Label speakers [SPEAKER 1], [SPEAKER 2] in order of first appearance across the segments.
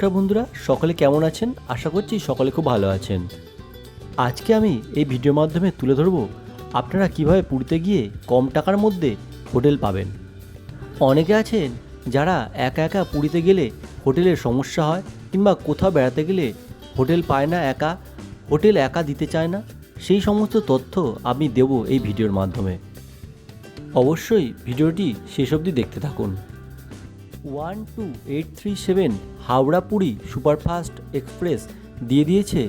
[SPEAKER 1] নমস্কার বন্ধুরা, সকলে কেমন আছেন? আশা করছি সকলে খুব ভালো আছেন। আজকে আমি এই ভিডিওর মাধ্যমে তুলে ধরব আপনারা কীভাবে পুরীতে গিয়ে কম টাকার মধ্যে হোটেল পাবেন। অনেকে আছেন যারা একা একা পুরীতে গেলে হোটেলের সমস্যা হয় কিংবা কোথাও বেড়াতে গেলে হোটেল পায় না একা, হোটেল একা দিতে চায় না, সেই সমস্ত তথ্য আমি দেব এই ভিডিওর মাধ্যমে। অবশ্যই ভিডিওটি শেষ অবধি দেখতে থাকুন। One two eight three seven Howrah Puri superfast express দিয়ে দিয়েছে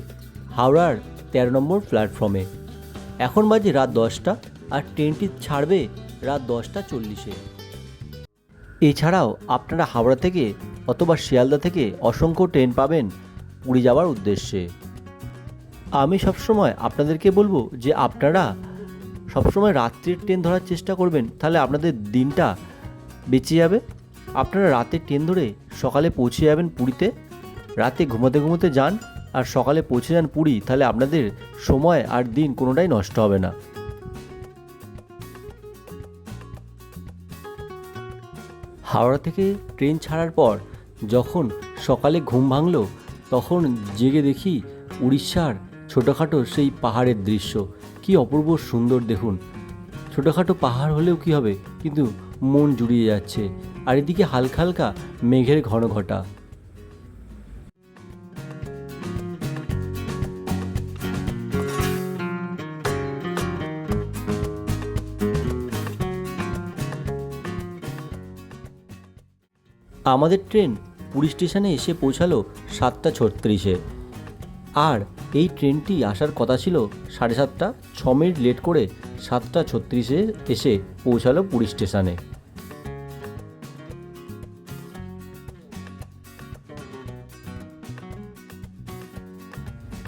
[SPEAKER 1] হাওড়ার তেরো নম্বর প্ল্যাটফর্মে এখন বাজে রাত দশটা আর ট্রেনটি ছাড়বে রাত দশটা চল্লিশে এছাড়াও আপনারা হাওড়া থেকে অথবা শিয়ালদা থেকে অসংখ্য ট্রেন পাবেন পুরী যাওয়ার উদ্দেশ্যে আমি সবসময় আপনাদেরকে বলব যে আপনারা সবসময় রাত্রির ট্রেন ধরার চেষ্টা করবেন তাহলে আপনাদের দিনটা বেঁচে যাবে আপনারা রাতে ট্রেন ধরে সকালে পৌঁছে যাবেন পুরীতে। রাতে ঘুমাতে ঘুমোতে যান আর সকালে পৌঁছে যান পুরী, তাহলে আপনাদের সময় আর দিন কোনোটাই নষ্ট হবে না। হাওড়া থেকে ট্রেন ছাড়ার পর যখন সকালে ঘুম ভাঙলো, তখন জেগে দেখি উড়িষ্যার ছোটোখাটো সেই পাহাড়ের দৃশ্য। কি অপূর্ব সুন্দর দেখুন। ছোটোখাটো পাহাড় হলেও কি হবে, কিন্তু মন জুড়িয়ে যাচ্ছে। আর এদিকে হালকা হালকা মেঘের ঘন ঘটা। আমাদের ট্রেন পুরী স্টেশনে এসে পৌঁছালো সাতটা ছত্রিশে। আর এই ট্রেনটি আসার কথা ছিল সাড়ে সাতটা, ছ মিনিট লেট করে সাতটা ছত্রিশে এসে পৌঁছালো পুরী স্টেশনে।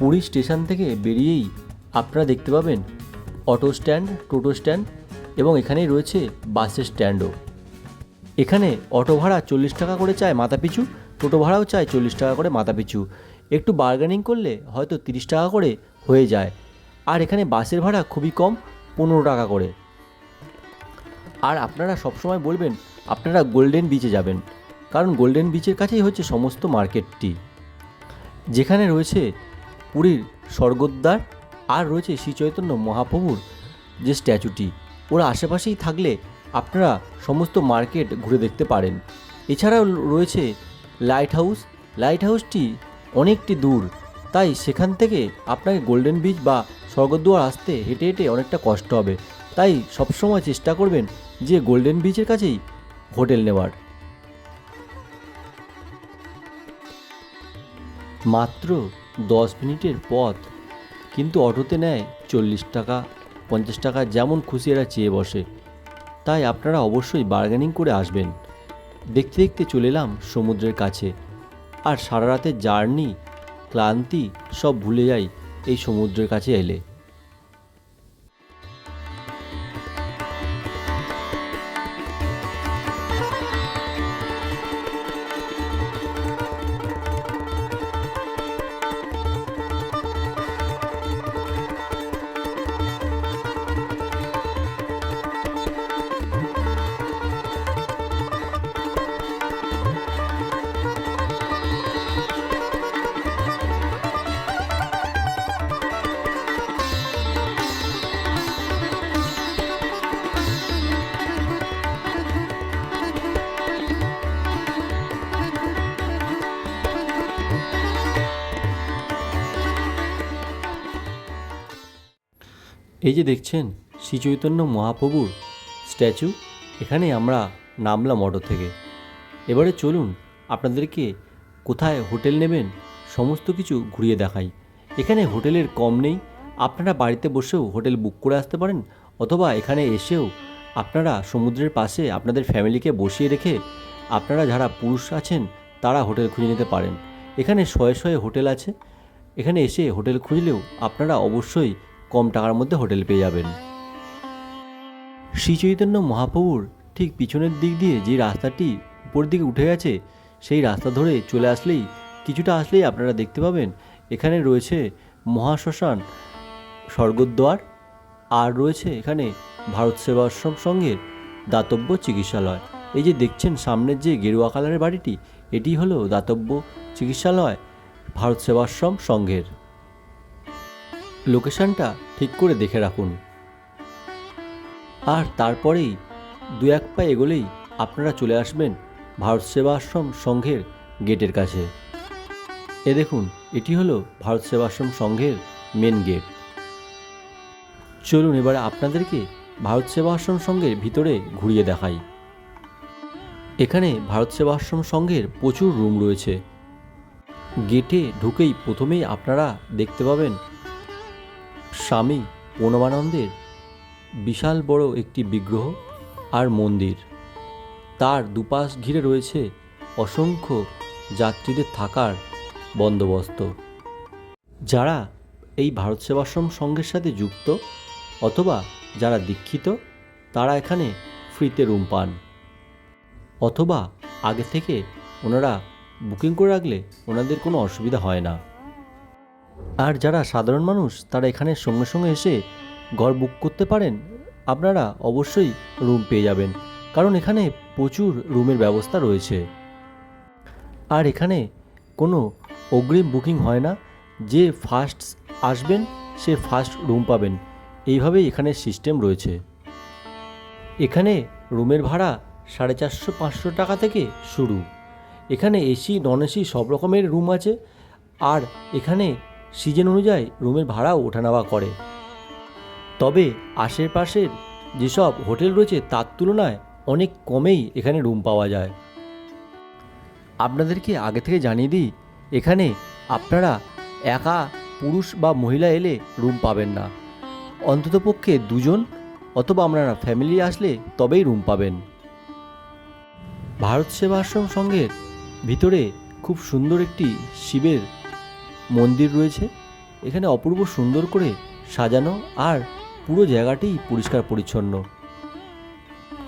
[SPEAKER 1] পুরী স্টেশন থেকে বেরিয়েই আপনারা দেখতে পাবেন অটো স্ট্যান্ড, টোটো স্ট্যান্ড এবং এখানেই রয়েছে বাসের স্ট্যান্ডও। এখানে অটো ভাড়া চল্লিশ টাকা করে চায় মাথা পিছু টোটো ভাড়াও চায় চল্লিশ টাকা করে মাথা পিছু একটু বার্গেনিং করলে হয়তো তিরিশ টাকা করে হয়ে যায়। আর এখানে বাসের ভাড়া খুবই কম, পনেরো টাকা করে। আর আপনারা সবসময় বলবেন, আপনারা গোল্ডেন বিচে যাবেন। কারণ গোল্ডেন বিচের কাছেই হচ্ছে সমস্ত মার্কেটটি। যেখানে রয়েছে পুরীর স্বর্গদ্বার আর রয়েছে শ্রী চৈতন্য মহাপ্রভুর যে স্ট্যাচুটি। ওরা আশেপাশেই থাকলে আপনারা সমস্ত মার্কেট ঘুরে দেখতে পারেন। এছাড়াও রয়েছে লাইট হাউস লাইট হাউসটি অনেকটি দূর। তাই সেখান থেকে আপনাকে গোল্ডেন বিচ বা স্বর্গদ্বার আসতে হেঁটে হেঁটে অনেকটা কষ্ট হবে। তাই সবসময় চেষ্টা করবেন যে গোল্ডেন বিচের কাছেই হোটেল নেওয়ার। মাত্র দশ মিনিটের পথ, কিন্তু অটোতে নেয় চল্লিশ টাকা, পঞ্চাশ টাকা যেমন খুশি এরা চেয়ে বসে। তাই আপনারা অবশ্যই বার্গেনিং করে আসবেন। দেখতে দেখতে চলে এলাম সমুদ্রের কাছে। আর সারা রাতের জার্নি ক্লান্তি সব ভুলে যাই এই সমুদ্রের কাছে এলে। এই যে দেখছেন, শ্রী চৈতন্য মহাপ্রভুর স্ট্যাচু, এখানে আমরা নামলাম অটো থেকে। এবারে চলুন আপনাদেরকে কোথায় হোটেল নেবেন, সমস্ত কিছু ঘুরিয়ে দেখাই। এখানে হোটেলের কম নেই, আপনারা বাড়িতে বসেও হোটেল বুক করে আসতে পারেন, অথবা এখানে এসেও আপনারা সমুদ্রের পাশে আপনাদের ফ্যামিলিকে বসিয়ে রেখে আপনারা যারা পুরুষ আছেন, তারা হোটেল খুঁজে নিতে পারেন। এখানে শয়ে শয়ে হোটেল আছে, এখানে এসে হোটেল খুঁজলেও আপনারা অবশ্যই কম টাকার মধ্যে হোটেল পেয়ে যাবেন। শ্রী চৈতন্য মহাপ্রভুর ঠিক পিছনের দিক দিয়ে যে রাস্তাটি উপর দিকে উঠে গেছে, সেই রাস্তা ধরে চলে আসলেই, কিছুটা আসলেই আপনারা দেখতে পাবেন, এখানে রয়েছে মহাশ্মশান স্বর্গদ্বার আর রয়েছে এখানে ভারত সেবাশ্রম সঙ্গের দাতব্য চিকিৎসালয়। এই যে দেখছেন সামনের যে গেরুয়া কালারের বাড়িটি, এটি হলো দাতব্য চিকিৎসালয় ভারত সেবাশ্রম সংঘের। লোকেশনটা ঠিক করে দেখে রাখুন। আর তারপরেই দু এক পা এগোলেই আপনারা চলে আসবেন ভারত সেবা আশ্রম সংঘের গেটের কাছে। এ দেখুন, এটি হলো ভারত সেবাশ্রম সংঘের মেন গেট চলুন এবারে আপনাদেরকে ভারত সেবাশ্রম সংঘের ভিতরে ঘুরিয়ে দেখাই। এখানে ভারত সেবাশ্রম সংঘের প্রচুর রুম রয়েছে। গেটে ঢুকেই প্রথমেই আপনারা দেখতে পাবেন স্বামী প্রণবানন্দের বিশাল বড় একটি বিগ্রহ আর মন্দির। তার দুপাশ ঘিরে রয়েছে অসংখ্য যাত্রীদের থাকার বন্দোবস্ত। যারা এই ভারত সেবাশ্রম সংঘের সাথে যুক্ত অথবা যারা দীক্ষিত, তারা এখানে ফ্রিতে রুম পান। অথবা আগে থেকে ওনারা বুকিং করে রাখলে ওনাদের কোনো অসুবিধা হয় না। আর যারা সাধারণ মানুষ, তারা এখানে সঙ্গে সঙ্গে এসে ঘর বুক করতে পারেন। আপনারা অবশ্যই রুম পেয়ে যাবেন, কারণ এখানে প্রচুর রুমের ব্যবস্থা রয়েছে। আর এখানে কোনো অগ্রিম বুকিং হয় না। যে ফার্স্ট আসবেন, সে ফার্স্ট রুম পাবেন। এইভাবেই এখানে সিস্টেম রয়েছে। এখানে রুমের ভাড়া সাড়ে চারশো, পাঁচশো টাকা থেকে শুরু। এখানে এসি নন এসি সব রকমের রুম আছে। আর এখানে সিজন অনুযায়ী রুমের ভাড়াও ওঠানামা করে। তবে আশেপাশের যেসব হোটেল রয়েছে তার তুলনায় অনেক কমেই এখানে রুম পাওয়া যায়। আপনাদেরকে আগে থেকে জানিয়ে দিই, এখানে আপনারা একা পুরুষ বা মহিলা এলে রুম পাবেন না। অন্ততপক্ষে দুজন অথবা আপনারা ফ্যামিলি আসলে তবেই রুম পাবেন। ভারত সেবাশ্রম সংঘের ভিতরে খুব সুন্দর একটি শিবের মন্দির রয়েছে। এখানে অপূর্ব সুন্দর করে সাজানো আর পুরো জায়গাটি পরিষ্কার পরিচ্ছন্ন।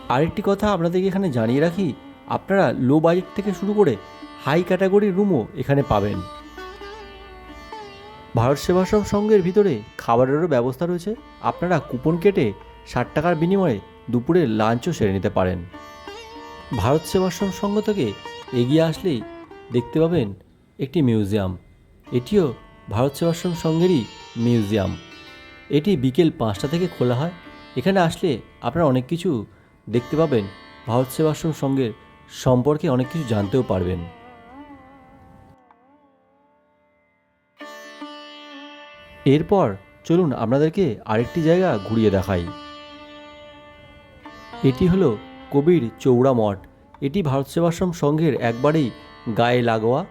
[SPEAKER 1] আরেকটি কথা আপনাদেরকে এখানে জানিয়ে রাখি, আপনারা লো বাজেট থেকে শুরু করে হাই ক্যাটাগরির রুমও এখানে পাবেন। ভারত সেবাশ্রম সংঘের ভিতরে খাবারেরও ব্যবস্থা রয়েছে। আপনারা কুপন কেটে ষাট টাকার বিনিময়ে দুপুরে লাঞ্চও সেরে নিতে পারেন। ভারত সেবাশ্রম সংঘ থেকে এগিয়ে আসলেই দেখতে পাবেন একটি মিউজিয়াম এটিও ভারত সেবাশ্রম সংঘেরই মিউজিয়াম। এটি বিকেল পাঁচটা থেকে খোলা হয়। এখানে আসলে আপনারা অনেক কিছু দেখতে পাবেন। ভারত সেবাশ্রম সংঘের সম্পর্কে অনেক কিছু জানতেও পারবেন। এরপর চলুন আপনাদেরকে আরেকটি জায়গা ঘুরিয়ে দেখাই। এটি হলো কবির চৌড়া মঠ। এটি ভারত সেবাশ্রম সংঘের একবারেই গায়ে লাগোয়া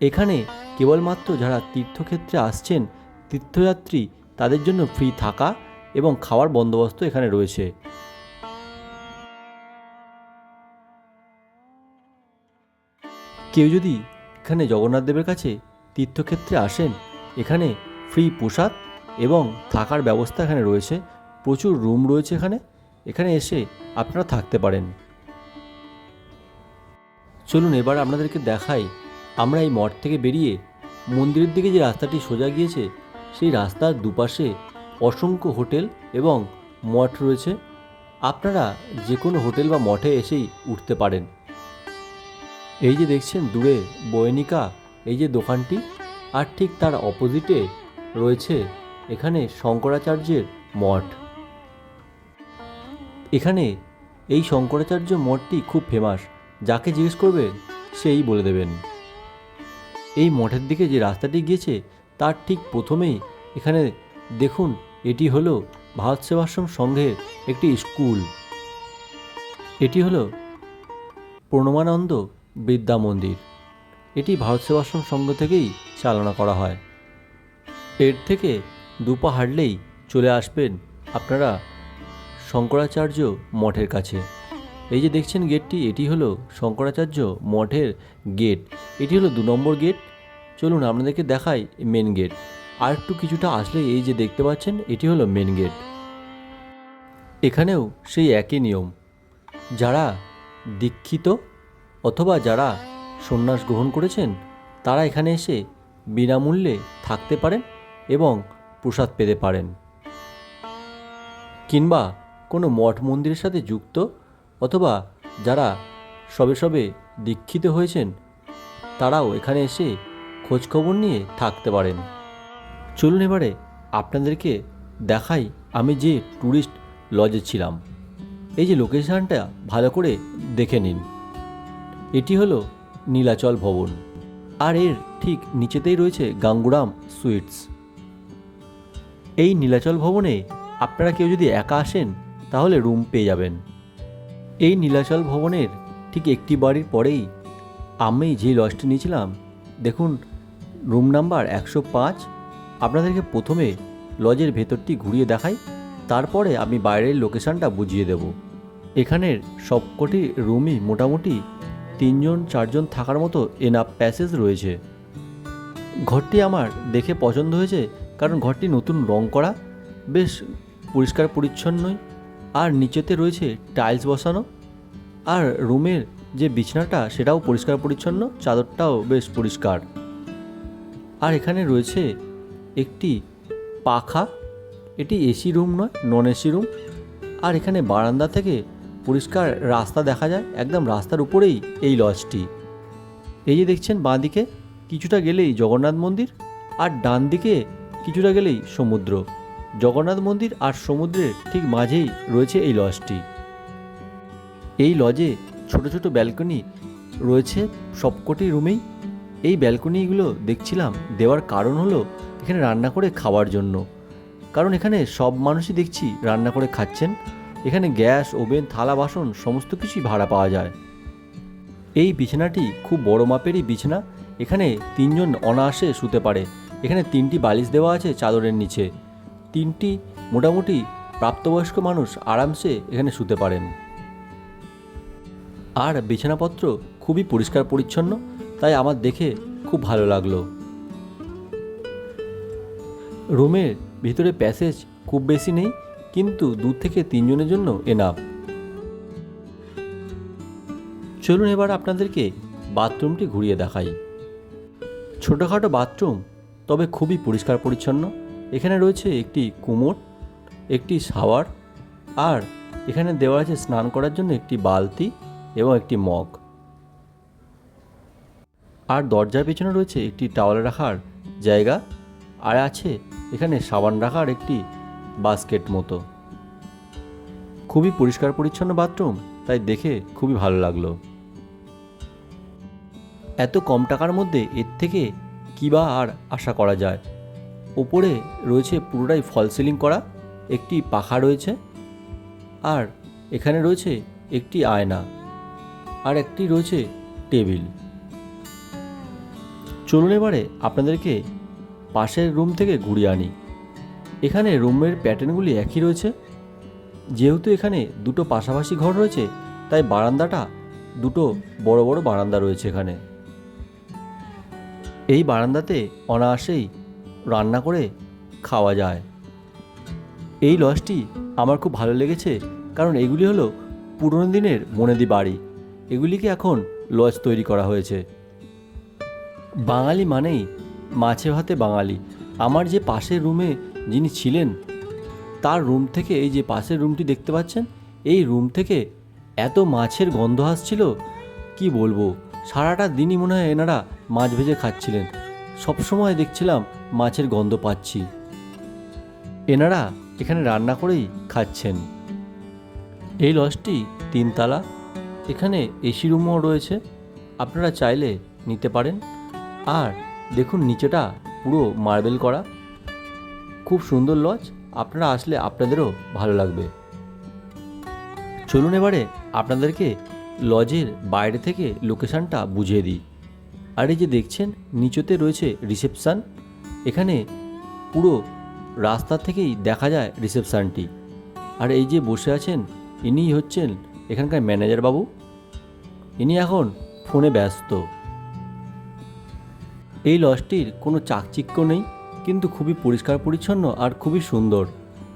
[SPEAKER 1] এখানে কেবলমাত্র যারা তীর্থক্ষেত্রে আসছেন, তীর্থযাত্রী তাদের জন্য ফ্রি থাকা এবং খাওয়ার বন্দোবস্ত এখানে রয়েছে। কেউ যদি এখানে জগন্নাথ দেবের কাছে তীর্থক্ষেত্রে আসেন, এখানে ফ্রি পোশাক এবং থাকার ব্যবস্থা এখানে রয়েছে। প্রচুর রুম রয়েছে এখানে। এখানে এসে আপনারা থাকতে পারেন। চলুন এবার আপনাদেরকে দেখাই আমরা এই মঠ থেকে বেরিয়ে মন্দিরের দিকে যে রাস্তাটি সোজা গিয়েছে, সেই রাস্তার দুপাশে অসংখ্য হোটেল এবং মঠ রয়েছে। আপনারা যে কোনো হোটেল বা মঠে এসেই উঠতে পারেন। এই যে দেখছেন দূরে বয়নিকা, এই যে দোকানটি, আর ঠিক তার অপোজিটে রয়েছে এখানে শঙ্করাচার্যের মঠ। এখানে এই শঙ্করাচার্য মঠটি খুব ফেমাস, যাকে জিজ্ঞেস করবেন সেই বলে দেবেন। এই মঠের দিকে যে রাস্তাটি গিয়েছে, তার ঠিক প্রথমেই এখানে দেখুন, এটি হলো ভারত সেবাশ্রম সংঘের একটি স্কুল। এটি হলো প্রণমানন্দ বিদ্যা মন্দির। এটি ভারত সেবাশ্রম সংঘ থেকেই চালনা করা হয়। এর থেকে দুপা হাঁটলেই চলে আসবেন আপনারা শঙ্করাচার্য মঠের কাছে। এই যে দেখছেন গেটটি, এটি হলো শঙ্করাচার্য মঠের গেট। এটি হলো দু নম্বর গেট। চলুন আপনাদেরকে দেখাই মেন গেট আর একটু কিছুটা আসলে এই যে দেখতে পাচ্ছেন, এটি হলো মেন গেট এখানেও সেই একই নিয়ম। যারা দীক্ষিত অথবা যারা সন্ন্যাস গ্রহণ করেছেন, তারা এখানে এসে বিনামূল্যে থাকতে পারেন এবং প্রসাদ পেতে পারেন। কিংবা কোনো মঠ মন্দিরের সাথে যুক্ত অথবা যারা সবে সবে দীক্ষিত হয়েছেন, তারাও এখানে এসে খোঁজখবর নিয়ে থাকতে পারেন। চলুন এবারে আপনাদেরকে দেখাই আমি যে ট্যুরিস্ট লজে ছিলাম। এই যে লোকেশানটা ভালো করে দেখে নিন। এটি হলো নীলাচল ভবন। আর এর ঠিক নিচেতেই রয়েছে গাঙ্গুরাম সুইটস। এই নীলাচল ভবনে আপনারা কেউ যদি একা আসেন, তাহলে রুম পেয়ে যাবেন। এই নীলাচল ভবনের ঠিক একটি বাড়ির পরেই আমি যে লজটি নিয়েছিলাম, দেখুন, রুম নাম্বার একশো পাঁচ। আপনাদেরকে প্রথমে লজের ভেতরটি ঘুরিয়ে দেখাই, তারপরে আমি বাইরের লোকেশানটা বুঝিয়ে দেব। এখানের সবকটি রুমই মোটামুটি তিনজন, চারজন থাকার মতো এনাফ প্যাসেজ রয়েছে। ঘরটি আমার দেখে পছন্দ হয়েছে, কারণ ঘরটি নতুন রং করা, বেশ পরিষ্কার পরিচ্ছন্নই। আর নিচেতে রয়েছে টাইলস বসানো। আর রুমের যে বিছানাটা, সেটাও পরিষ্কার পরিচ্ছন্ন, চাদরটাও বেশ পরিষ্কার। আর এখানে রয়েছে একটি পাখা। এটি এসি রুম নয় নন এসি রুম। আর এখানে বারান্দা থেকে পরিষ্কার রাস্তা দেখা যায়, একদম রাস্তার উপরেই এই লজটি। এই যে দেখছেন বাঁ দিকে কিছুটা গেলেই জগন্নাথ মন্দির, আর ডান দিকে কিছুটা গেলেই সমুদ্র। জগন্নাথ মন্দির আর সমুদ্রের ঠিক মাঝেই রয়েছে এই লজটি এই লজে ছোট ছোট ব্যালকনি রয়েছে সবকটি রুমেই এই ব্যালকনিগুলো দেখছিলাম, দেওয়ার কারণ হলো এখানে রান্না করে খাওয়ার জন্য। কারণ এখানে সব মানুষই দেখছি রান্না করে খাচ্ছেন। এখানে গ্যাস, ওভেন, থালা, বাসন সমস্ত কিছুই ভাড়া পাওয়া যায়। এই বিছানাটি খুব বড় মাপেরই বিছানা। এখানে তিনজন অনায়াসে শুতে পারে। এখানে তিনটি বালিশ দেওয়া আছে চাদরের নিচে। তিনটি মোটামুটি প্রাপ্তবয়স্ক মানুষ আরামসে এখানে শুতে পারেন। আর বিছানাপত্র খুবই পরিষ্কার পরিচ্ছন্ন, তাই আমার দেখে খুব ভালো লাগল। রুমের ভিতরে প্যাসেজ খুব বেশি নেই, কিন্তু দু থেকে তিনজনের জন্য এনাফ চলুন এবার আপনাদেরকে বাথরুমটি ঘুরিয়ে দেখাই। ছোটোখাটো বাথরুম, তবে খুবই পরিষ্কার পরিচ্ছন্ন। এখানে রয়েছে একটি কুমোট একটি শাওয়ার, আর এখানে দেওয়া আছে স্নান করার জন্য একটি বালতি এবং একটি মগ। আর দরজার পেছনে রয়েছে একটি টাওয়াল রাখার জায়গা, আর আছে এখানে সাবান রাখার একটি বাস্কেট মতো। খুবই পরিষ্কার পরিচ্ছন্ন বাথরুম, তাই দেখে খুবই ভালো লাগল। এত কম টাকার মধ্যে এর থেকে কী বা আর আশা করা যায়? ওপরে রয়েছে পুরোটাই ফল সিলিং করা, একটি পাখা রয়েছে, আর এখানে রয়েছে একটি আয়না, আর একটি রয়েছে টেবিল। চলুন এবারে আপনাদেরকে পাশের রুম থেকে ঘুরিয়ে আনি। এখানে রুমের প্যাটার্নগুলি একই রয়েছে। যেহেতু এখানে দুটো পাশাপাশি ঘর রয়েছে, তাই বারান্দাটা দুটো বড় বড় বারান্দা রয়েছে এখানে। এই বারান্দাতে অনায়াসেই রান্না করে খাওয়া যায়। এই লজটি আমার খুব ভালো লেগেছে, কারণ এগুলি হলো পুরনো দিনের মনেদি বাড়ি। এগুলিকে এখন লজ তৈরি করা হয়েছে। বাঙালি মানেই মাছে ভাতে বাঙালি। আমার যে পাশের রুমে যিনি ছিলেন, তার রুম থেকে এই যে পাশের রুমটি দেখতে পাচ্ছেন, এই রুম থেকে এত মাছের গন্ধ আসছিল, কি বলব? সারাটা দিনই মনে হয় এনারা মাছ ভেজে খাচ্ছিলেন। সবসময় দেখছিলাম মাছের গন্ধ পাচ্ছি। এনারা এখানে রান্না করেই খাচ্ছেন। এই লজটি তিনতলা। এখানে এসি রুমও রয়েছে। আপনারা চাইলে নিতে পারেন। আর দেখুন নিচেটা পুরো মার্বেল করা। খুব সুন্দর লজ। আপনারা আসলে আপনাদেরও ভালো লাগবে। চলুন এবারে আপনাদেরকে লজের বাইরে থেকে লোকেশানটা বুঝিয়ে দিই। আর এই যে দেখছেন, নিচেতে রয়েছে রিসেপশান। এখানে পুরো রাস্তা থেকেই দেখা যায় রিসেপশানটি। আর এই যে বসে আছেন, ইনিই হচ্ছেন এখানকার ম্যানেজার বাবু। ইনি এখন ফোনে ব্যস্ত। এই লজটির কোনো চাকচিক্য নেই, কিন্তু খুবই পরিষ্কার পরিচ্ছন্ন আর খুবই সুন্দর।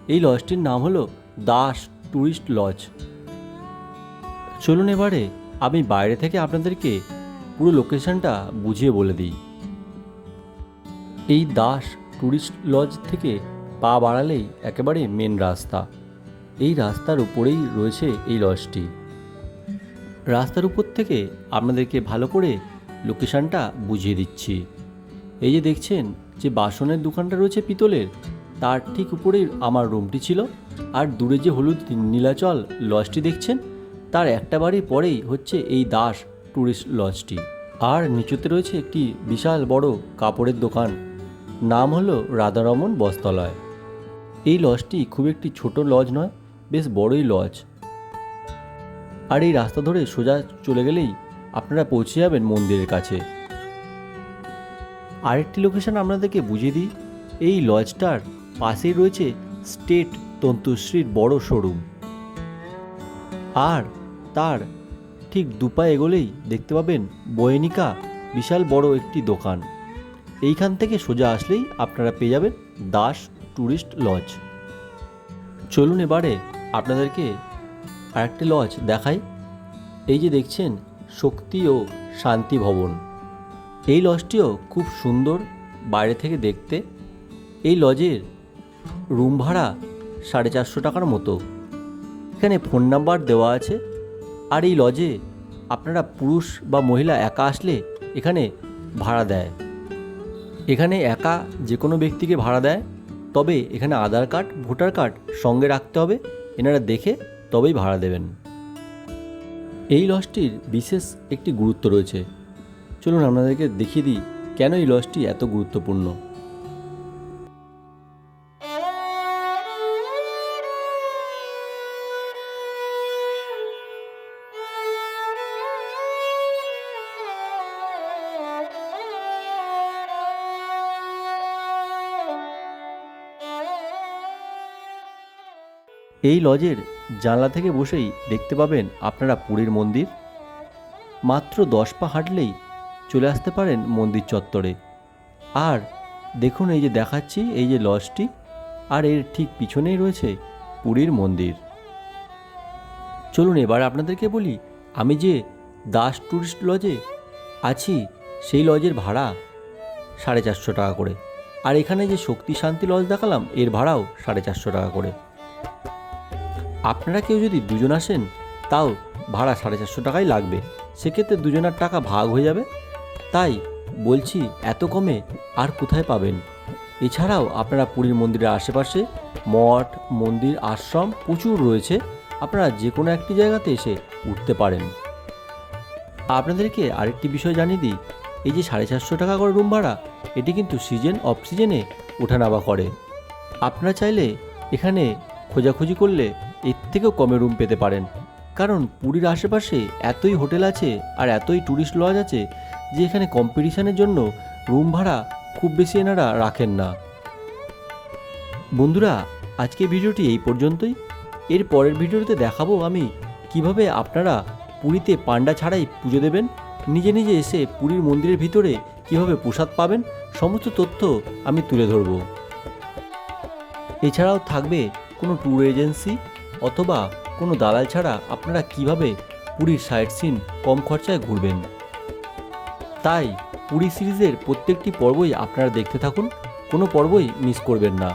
[SPEAKER 1] এই লজটির নাম হলো দাস ট্যুরিস্ট লজ। চলুন এবারে আমি বাইরে থেকে আপনাদেরকে পুরো লোকেশনটা বুঝিয়ে বলে দিই। এই দাস ট্যুরিস্ট লজ থেকে পা বাড়ালেই একেবারে মেন রাস্তা। এই রাস্তার উপরেই রয়েছে এই লজটি। রাস্তার উপর থেকে আপনাদেরকে ভালো করে লোকেশানটা বুঝিয়ে দিচ্ছি। এই যে দেখছেন যে বাসনের দোকানটা রয়েছে পিতলের, তার ঠিক উপরেই আমার রুমটি ছিল। আর দূরে যে হলুদ নীলাচল লজটি দেখছেন, তার একটা বাড়ির পরেই হচ্ছে এই দাস ট্যুরিস্ট লজটি। আর নিচুতে রয়েছে একটি বিশাল বড় কাপড়ের দোকান। নাম হলো রাধারমন বস্ত্রালয়। এই লজটি খুব একটি ছোট লজ নয়, বেশ বড়ই লজ। আর এই রাস্তা ধরে সোজা চলে গেলেই আপনারা পৌঁছে যাবেন মন্দিরের কাছে। আরেকটি লোকেশন আপনাদেরকে বুঝিয়ে দিই, এই লজটার পাশেই রয়েছে স্টেট তন্তুশ্রীর বড় শোরুম। আর তার ঠিক দুপা এগোলেই দেখতে পাবেন বয়নিকা বিশাল বড় একটি দোকান। এইখান থেকে সোজা আসলেই আপনারা পেয়ে যাবেন দাস ট্যুরিস্ট লজ। চলুন এবারে আপনাদেরকে আরেকটি লজ দেখাই। এই যে দেখছেন, শক্তি ও শান্তি ভবন। এই লজটিও খুব সুন্দর বাইরে থেকে দেখতে। এই লজের রুম ভাড়া সাড়ে চারশো টাকার মতো। এখানে ফোন নাম্বার দেওয়া আছে। আর এই লজে আপনারা পুরুষ বা মহিলা একা আসলে এখানে ভাড়া দেয়। এখানে একা যে কোনো ব্যক্তিকে ভাড়া দেয়, তবে এখানে আধার কার্ড, ভোটার কার্ড সঙ্গে রাখতে হবে। এনারা দেখে তবেই ভাড়া দেবেন। এই লজটির বিশেষ একটি গুরুত্ব রয়েছে। চলুন আপনাদেরকে দেখিয়ে দিই কেন এই লজটি এত গুরুত্বপূর্ণ। এই লজের জানলা থেকে বসেই দেখতে পাবেন আপনারা পুরীর মন্দির। মাত্র দশ পা হাঁটলেই চলে আসতে পারেন মন্দির চত্বরে। আর দেখুন এই যে দেখাচ্ছি, এই যে লজটি, আর এর ঠিক পিছনেই রয়েছে পুরীর মন্দির। চলুন এবার আপনাদেরকে বলি, আমি যে দাস ট্যুরিস্ট লজে আছি, সেই লজের ভাড়া সাড়ে চারশো টাকা করে। আর এখানে যে শক্তি শান্তি লজ দেখালাম, এর ভাড়াও সাড়ে চারশো টাকা করে। আপনারা কেউ যদি দুজন আসেন, তাও ভাড়া সাড়ে চারশো টাকাই লাগবে। সেক্ষেত্রে দুজনের টাকা ভাগ হয়ে যাবে। তাই বলছি, এত কমে আর কোথায় পাবেন? এছাড়াও আপনারা পুরীর মন্দিরের আশেপাশে মঠ, মন্দির, আশ্রম প্রচুর রয়েছে। আপনারা যে কোনো একটি জায়গাতে এসে উঠতে পারেন। আপনাদেরকে আরেকটি বিষয় জানিয়ে দিই। এই যে সাড়ে চারশো টাকা করে রুম ভাড়া, এটি কিন্তু সিজন অফ সিজনে ওঠানামা করে। আপনারা চাইলে এখানে খোঁজাখুঁজি করলে এর থেকেও কমে রুম পেতে পারেন। কারণ পুরীর আশেপাশে এতই হোটেল আছে আর এতই ট্যুরিস্ট লজ আছে যে এখানে কম্পিটিশনের জন্য রুম ভাড়া খুব বেশি এনারা রাখেন না। বন্ধুরা আজকে ভিডিওটি এই পর্যন্তই। এর পরের ভিডিওতে দেখাবো আমি কীভাবে আপনারা পুরীতে পান্ডা ছাড়াই পুজো দেবেন, নিজে নিজে এসে পুরীর মন্দিরের ভিতরে কীভাবে প্রসাদ পাবেন, সমস্ত তথ্য আমি তুলে ধরব। এছাড়াও থাকবে কোনো ট্যুর এজেন্সি অথবা কোনো দালাল ছাড়া আপনারা কীভাবে পুরীর সাইট সিন কম খরচায় ঘুরবেন? তাই পুরী সিরিজের প্রত্যেকটি পর্বই আপনারা দেখতে থাকুন, কোনো পর্বই মিস করবেন না।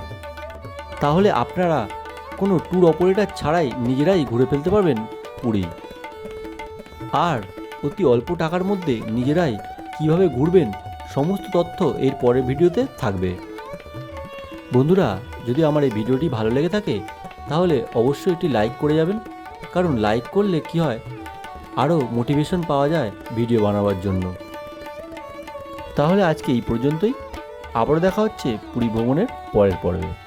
[SPEAKER 1] তাহলে আপনারা কোনো ট্যুর অপারেটর ছাড়াই নিজেরাই ঘুরে ফেলতে পারবেন পুরী। আর অতি অল্প টাকার মধ্যে নিজেরাই কীভাবে ঘুরবেন সমস্ত তথ্য এর পরের ভিডিওতে থাকবে। বন্ধুরা, যদি আমার এই ভিডিওটি ভালো লেগে থাকে তাহলে অবশ্যই এটি লাইক করে যাবেন। কারণ লাইক করলে কি হয়? আরও মোটিভেশন পাওয়া যায় ভিডিও বানাবার জন্য। তাহলে আজকে এই পর্যন্তই। আবারও দেখা হচ্ছে পুরী ভ্রমণের পরের পর্বে।